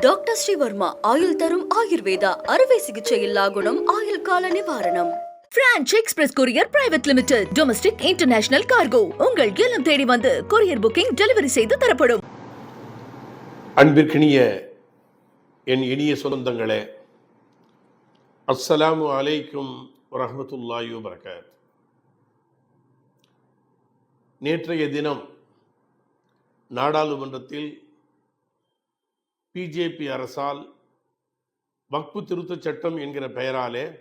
Doctor Sreevarma ஆயுள் தரும் ஆயுர்வேதா அறுவை சிகிச்சை இல்லா குணம் ஆயுள் கால நிவாரணம். Branch express courier private limited domestic international cargo உங்கள் இல்லம் தேடி வந்து கொரியர் புக்கிங் டெலிவரி செய்து தரப்படும். அன்பிற்கினிய என் இனிய சொந்தங்களே அஸ்ஸலாமு அலைக்கும் வரஹ்மத்துல்லாஹி வபரகாத். நேற்றைய தினம் நாடாளுமன்றத்தில் பிஜேபி அரசால் வக்பு திருத்தச் சட்டம் என்கிற பெயராலே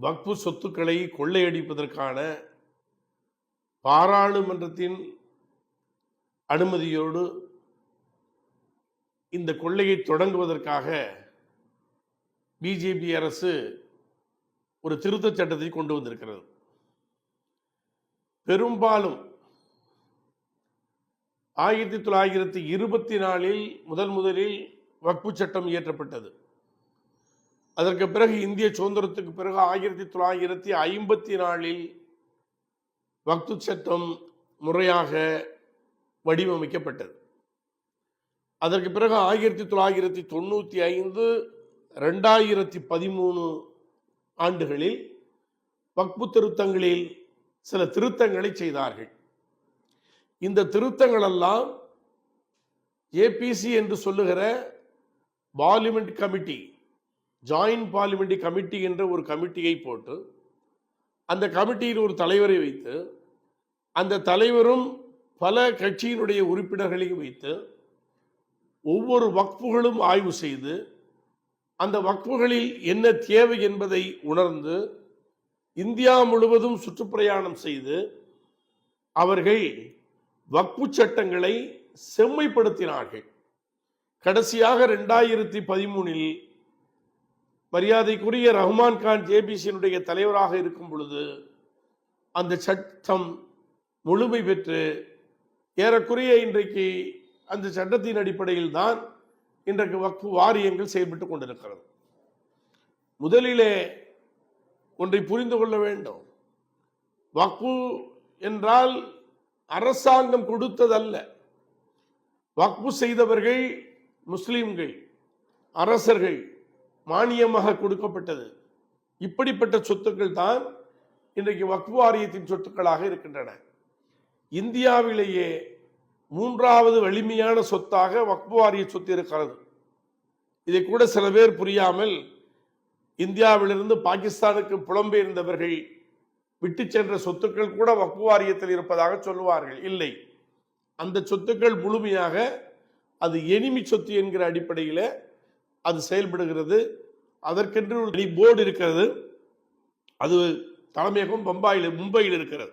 வக்பு சொத்துக்களை கொள்ளையடிப்பதற்கான பாராளுமன்றத்தின் அனுமதியோடு இந்த கொள்ளையை தொடங்குவதற்காக பிஜேபி அரசு ஒரு திருத்தச் சட்டத்தை கொண்டு வந்திருக்கிறது. பெரும்பாலும் ஆயிரத்தி தொள்ளாயிரத்தி இருபத்தி நாலில் முதன் முதலில் வக்பு சட்டம் இயற்றப்பட்டது. அதற்கு பிறகு இந்திய சுதந்திரத்துக்கு பிறகு ஆயிரத்தி தொள்ளாயிரத்தி ஐம்பத்தி நாலில் வக்து சட்டம் முறையாக வடிவமைக்கப்பட்டது. அதற்கு பிறகு ஆயிரத்தி தொள்ளாயிரத்தி தொண்ணூற்றி ஐந்து ரெண்டாயிரத்தி பதிமூணு ஆண்டுகளில் வக்பு திருத்தங்களில் சில திருத்தங்களை செய்தார்கள். இந்த திருத்தங்களெல்லாம் ஏபிசி என்று சொல்லுகிற parliament committee joint parliament committee என்ற ஒரு கமிட்டியை போட்டு அந்த கமிட்டியில் ஒரு தலைவரை வைத்து அந்த தலைவரும் பல கட்சியினுடைய உறுப்பினர்களையும் வைத்து ஒவ்வொரு வக்ஃபுகளும் ஆய்வு செய்து அந்த வக்ஃபுகளில் என்ன தேவை என்பதை உணர்ந்து இந்தியா முழுவதும் சுற்றுப்பிரயாணம் செய்து அவர்கள் வக்பு சட்டங்களை செம்மைப்படுத்தினார்கள். கடைசியாக ரெண்டாயிரத்தி பதிமூணில் மரியாதைக்குரிய ரஹ்மான் கான் ஜேபிசியினுடைய தலைவராக இருக்கும் பொழுது அந்த சட்டம் முழுமை பெற்று ஏறக்குறைய இன்றைக்கு அந்த சட்டத்தின் அடிப்படையில் தான் இன்றைக்கு வக்ஃபு வாரியங்கள் செயல்பட்டு கொண்டிருக்கிறது. முதலிலே ஒன்றை புரிந்து கொள்ள வேண்டும். வக்ஃபு என்றால் அரசாங்கம் கொடுத்ததல்ல. வக்பு செய்தவர்கள் முஸ்லீம்கள் அரசர்கள் மானியமாக கொடுக்கப்பட்டது. இப்படிப்பட்ட சொத்துக்கள் தான் இன்றைக்கு வக்பு வாரியத்தின் சொத்துக்களாக இருக்கின்றன. இந்தியாவிலேயே மூன்றாவது வலிமையான சொத்தாக வக்பு வாரிய சொத்து இருக்கிறது. இதை கூட சில பேர் புரியாமல் இந்தியாவிலிருந்து பாகிஸ்தானுக்கு புலம்பெயர்ந்தவர்கள் விட்டு சென்ற சொத்துக்கள் கூட வக்பு வாரியத்தில் இருப்பதாக சொல்லுவார்கள். இல்லை. அந்த சொத்துக்கள் முழுமையாக அது எனிமி சொத்து என்கிற அடிப்படையில் அது செயல்படுகிறது. அதற்கென்று ஒரு போர்டு இருக்கிறது. அது தலைமையகம் பம்பாயில் மும்பையில் இருக்கிறது.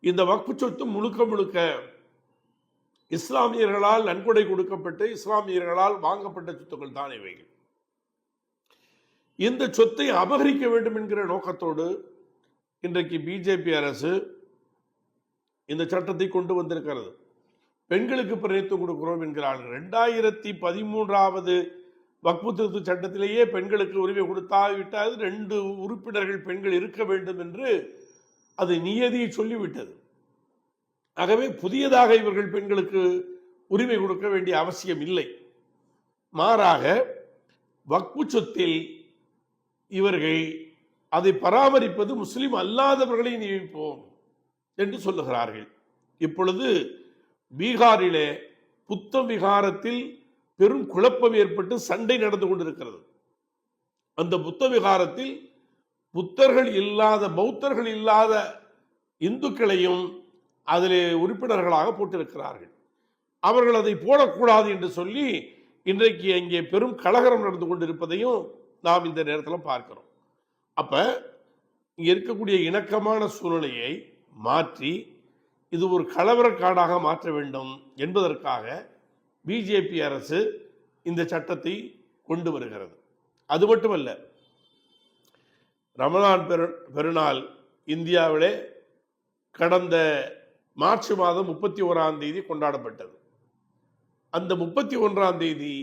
இந்த வக்பு சொத்து முழுக்க முழுக்க இஸ்லாமியர்களால் நன்கொடை கொடுக்கப்பட்டு இஸ்லாமியர்களால் வாங்கப்பட்ட சொத்துக்கள் தான் இவைகள். இந்த சொத்தை அபகரிக்க வேண்டும் என்கிற நோக்கத்தோடு இன்றைக்கு பிஜேபி அரசு இந்த சட்டத்தை கொண்டு வந்திருக்கிறது. பெண்களுக்கு பிரதித்துவம் கொடுக்கிறோம் என்கிறார்கள். ரெண்டாயிரத்தி பதிமூன்றாவது வக்பு திருத்த சட்டத்திலேயே பெண்களுக்கு உரிமை கொடுத்தாவிட்டால் ரெண்டு உறுப்பினர்கள் பெண்கள் இருக்க வேண்டும் என்று அது நியதியை சொல்லிவிட்டது. ஆகவே புதியதாக இவர்கள் பெண்களுக்கு உரிமை கொடுக்க வேண்டிய அவசியம் இல்லை. மாறாக வக்பு சொத்தில் இவர்கள் அதை பராமரிப்பது முஸ்லிம் அல்லாதவர்களை நியமிப்போம் என்று சொல்லுகிறார்கள். இப்பொழுது பீகாரிலே புத்த விகாரத்தில் பெரும் குழப்பம் ஏற்பட்டு சண்டை நடந்து கொண்டிருக்கிறது. அந்த புத்த விகாரத்தில் புத்தர்கள் இல்லாத பௌத்தர்கள் இல்லாத இந்துக்களையும் அதிலே உறுப்பினர்களாக போட்டிருக்கிறார்கள். அவர்கள் அதை போடக்கூடாது என்று சொல்லி இன்றைக்கு அங்கே பெரும் கலகரம் நடந்து கொண்டிருப்பதையும் நாம் இந்த நேரத்தில் பார்க்கிறோம். அப்போ இங்கே இருக்கக்கூடிய இணக்கமான சூழ்நிலையை மாற்றி இது ஒரு கலவர காடாக மாற்ற வேண்டும் என்பதற்காக பிஜேபி அரசு இந்த சட்டத்தை கொண்டு வருகிறது. அது மட்டுமல்ல ரமலான் பெரு பெருநாள் இந்தியாவிலே கடந்த மார்ச் மாதம் முப்பத்தி ஓராம் தேதி கொண்டாடப்பட்டது. அந்த முப்பத்தி ஒன்றாம் தேதி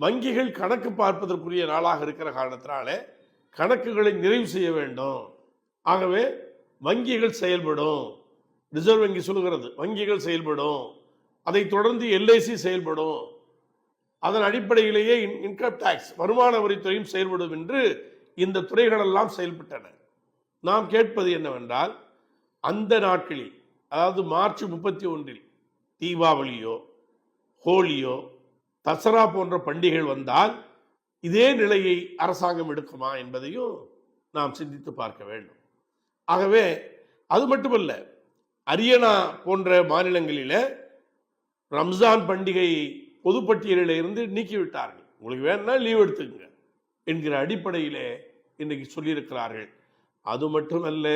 வங்கிகள் கணக்கு பார்ப்பதற்குரிய நாளாக இருக்கிற காரணத்தினாலே கணக்குகளை நிறைவு செய்ய வேண்டும். ஆகவே வங்கிகள் செயல்படும். ரிசர்வ் வங்கி சொல்லுகிறது வங்கிகள் செயல்படும். அதை தொடர்ந்து எல்ஐசி செயல்படும். அதன் அடிப்படையிலேயே இன்- இன்கம் டேக்ஸ் வருமான வரித்துறையும் செயல்படும் என்று இந்த துறைகளெல்லாம் செயல்பட்டன. நாம் கேட்பது என்னவென்றால் அந்த நாட்களில் அதாவது மார்ச் முப்பத்தி ஒன்றில் தீபாவளியோ ஹோலியோ தசரா போன்ற பண்டிகைகள் வந்தால் இதே நிலையை அரசாங்கம் எடுக்குமா என்பதையும் நாம் சிந்தித்து பார்க்க வேண்டும். ஆகவே அது மட்டுமல்ல அரியணா போன்ற மாநிலங்களிலே ரம்ஜான் பண்டிகையை பொதுப்பட்டியலில் இருந்து நீக்கிவிட்டார்கள். உங்களுக்கு வேணும்னா லீவ் எடுத்துக்கங்க என்கிற அடிப்படையிலே இன்னைக்கு சொல்லியிருக்கிறார்கள். அது மட்டுமல்ல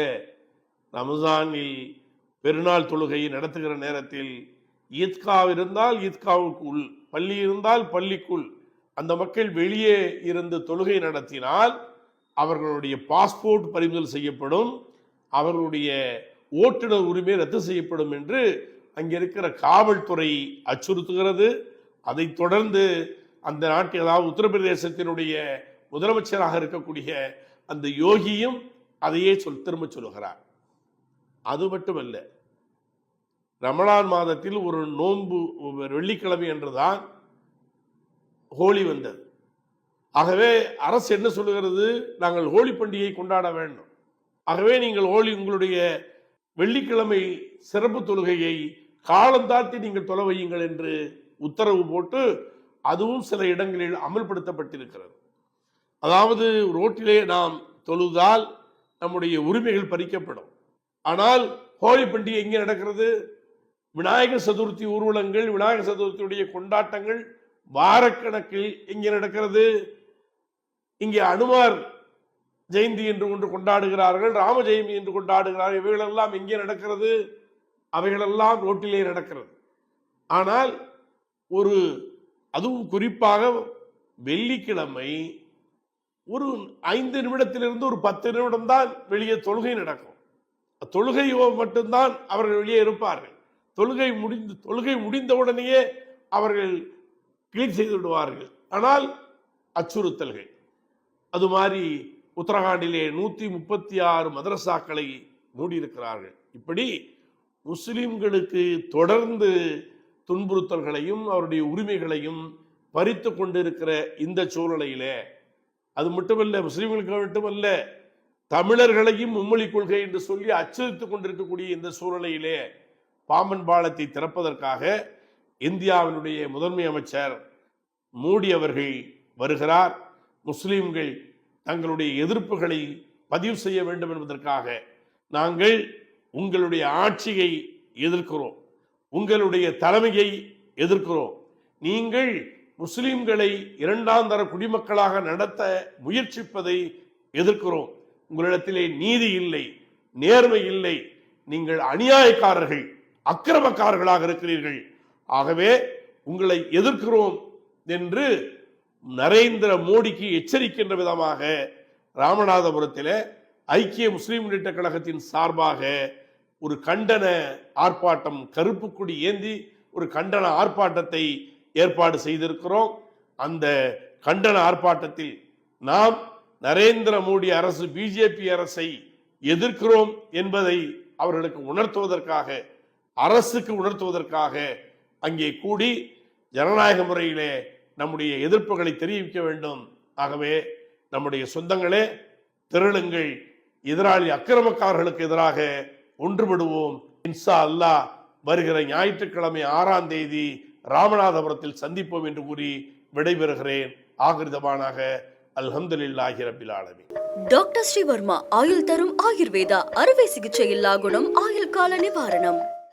ரம்ஜானில் பெருநாள் தொழுகையை நடத்துகிற நேரத்தில் ஈத்கா இருந்தால் ஈத்காவுக்குள் பள்ளி இருந்தால் பள்ளிக்குள் அந்த மக்கள் வெளியே இருந்து தொழுகை நடத்தினால் அவர்களுடைய பாஸ்போர்ட் பறிமுதல் செய்யப்படும் அவர்களுடைய ஓட்டுநர் உரிமை ரத்து செய்யப்படும் என்று அங்கே இருக்கிற காவல்துறை அச்சுறுத்துகிறது. அதைத் தொடர்ந்து அந்த நாட்டில் அதாவது உத்தரப்பிரதேசத்தினுடைய முதலமைச்சராக இருக்கக்கூடிய அந்த யோகியும் அதையே சொல் திரும்ப சொல்லுகிறார். அது மட்டுமல்ல ரமலான் மாதத்தில் ஒரு நோன்பு வெள்ளிக்கிழமை என்றுதான் ஹோலி வந்தது. ஆகவே அரசு என்ன சொல்லுகிறது? நாங்கள் ஹோலி பண்டிகை கொண்டாட வேண்டும். ஆகவே நீங்கள் ஹோலி உங்களுடைய வெள்ளிக்கிழமை சிறப்பு தொழுகையை காலந்தாழ்த்தி நீங்கள் தொலை வையுங்கள் என்று உத்தரவு போட்டு அதுவும் சில இடங்களில் அமல்படுத்தப்பட்டிருக்கிறது. அதாவது ரோட்டிலே நாம் தொழுதால் நம்முடைய உரிமைகள் பறிக்கப்படும். ஆனால் ஹோலி பண்டிகை எங்கே நடக்கிறது? விநாயகர் சதுர்த்தி ஊர்வலங்கள் விநாயகர் சதுர்த்தியுடைய கொண்டாட்டங்கள் வாரக்கணக்கில் இங்கே நடக்கிறது. இங்கே அனுமார் ஜெயந்தி என்று ஒன்று கொண்டாடுகிறார்கள் ராம ஜெயந்தி என்று கொண்டாடுகிறார்கள். இவைகளெல்லாம் எங்கே நடக்கிறது. அவைகளெல்லாம் ரோட்டிலே நடக்கிறது. ஆனால் ஒரு அதுவும் குறிப்பாக வெள்ளிக்கிழமை ஒரு ஐந்து நிமிடத்திலிருந்து ஒரு பத்து நிமிடம் தான் வெளியே தொழுகை நடக்கும். தொழுகை மட்டும்தான் அவர்கள் வெளியே இருப்பார்கள். தொழுகை முடிந்து தொழுகை முடிந்த உடனேயே அவர்கள் கிளீன் செய்து விடுவார்கள். ஆனால் அச்சுறுத்தல்கள். அது மாதிரி உத்தரகாண்டிலே நூற்றி முப்பத்தி ஆறு மதரசாக்களை மூடியிருக்கிறார்கள். இப்படி முஸ்லிம்களுக்கு தொடர்ந்து துன்புறுத்தல்களையும் அவருடைய உரிமைகளையும் பறித்து கொண்டிருக்கிற இந்த சூழ்நிலையில அது மட்டுமல்ல முஸ்லிம்களுக்கு மட்டுமல்ல தமிழர்களையும் மும்மொழி கொள்கை என்று சொல்லி அச்சுறுத்திக் கொண்டிருக்கக்கூடிய இந்த சூழ்நிலையிலே பாம்பன் பாலத்தை திறப்பதற்காக இந்தியாவினுடைய முதன்மை அமைச்சர் மோடி அவர்கள் வருகிறார். முஸ்லீம்கள் தங்களுடைய எதிர்ப்புகளை பதிவு செய்ய வேண்டும் என்பதற்காக நாங்கள் உங்களுடைய ஆட்சியை எதிர்க்கிறோம். உங்களுடைய தலைமையை எதிர்க்கிறோம். நீங்கள் முஸ்லிம்களை இரண்டாம் தர குடிமக்களாக நடத்த முயற்சிப்பதை எதிர்க்கிறோம். உங்களிடத்திலே நீதி இல்லை நேர்மை இல்லை. நீங்கள் அநியாயக்காரர்கள் அக்கிரமக்காரர்களாக இருக்கிறீர்கள். ஆகவே உங்களை எதிர்க்கிறோம் என்று நரேந்திர மோடிக்கு எச்சரிக்கின்ற விதமாக ராமநாதபுரத்தில் ஐக்கிய முஸ்லீம் முன்னேற்ற கழகத்தின் சார்பாக ஒரு கண்டன ஆர்ப்பாட்டம் கருப்பு கொடி ஏந்தி ஒரு கண்டன ஆர்ப்பாட்டத்தை ஏற்பாடு செய்திருக்கிறோம். அந்த கண்டன ஆர்ப்பாட்டத்தில் நாம் நரேந்திர மோடி அரசு பிஜேபி அரசை எதிர்க்கிறோம் என்பதை அவர்களுக்கு உணர்த்துவதற்காக அரசுக்கு உணர்த்துவதற்காக அங்கே கூடி ஜனநாயக முறையிலே நம்முடைய எதிர்ப்புகளை தெரிவிக்க வேண்டும். ஆகவே நம்முடைய சொந்தங்களே திரளுங்கள். எதிராளி அக்கிரமக்காரர்களுக்கு எதிராக ஒன்றுபடுவோம். இன்சா அல்லாஹ் வருகிற ஞாயிற்றுக்கிழமை ஆறாம் தேதி ராமநாதபுரத்தில் சந்திப்போம் என்று கூறி விடைபெறுகிறேன். ஆகிருதமானாக அல்ஹம்துலில்லாஹி ரபில் ஆலமீன். டாக்டர் ஸ்ரீவர்மா ஆயுள் தரும் ஆயுர்வேதா அறுவை சிகிச்சை இல்லா குணம் ஆயுள் கால நிவாரணம்.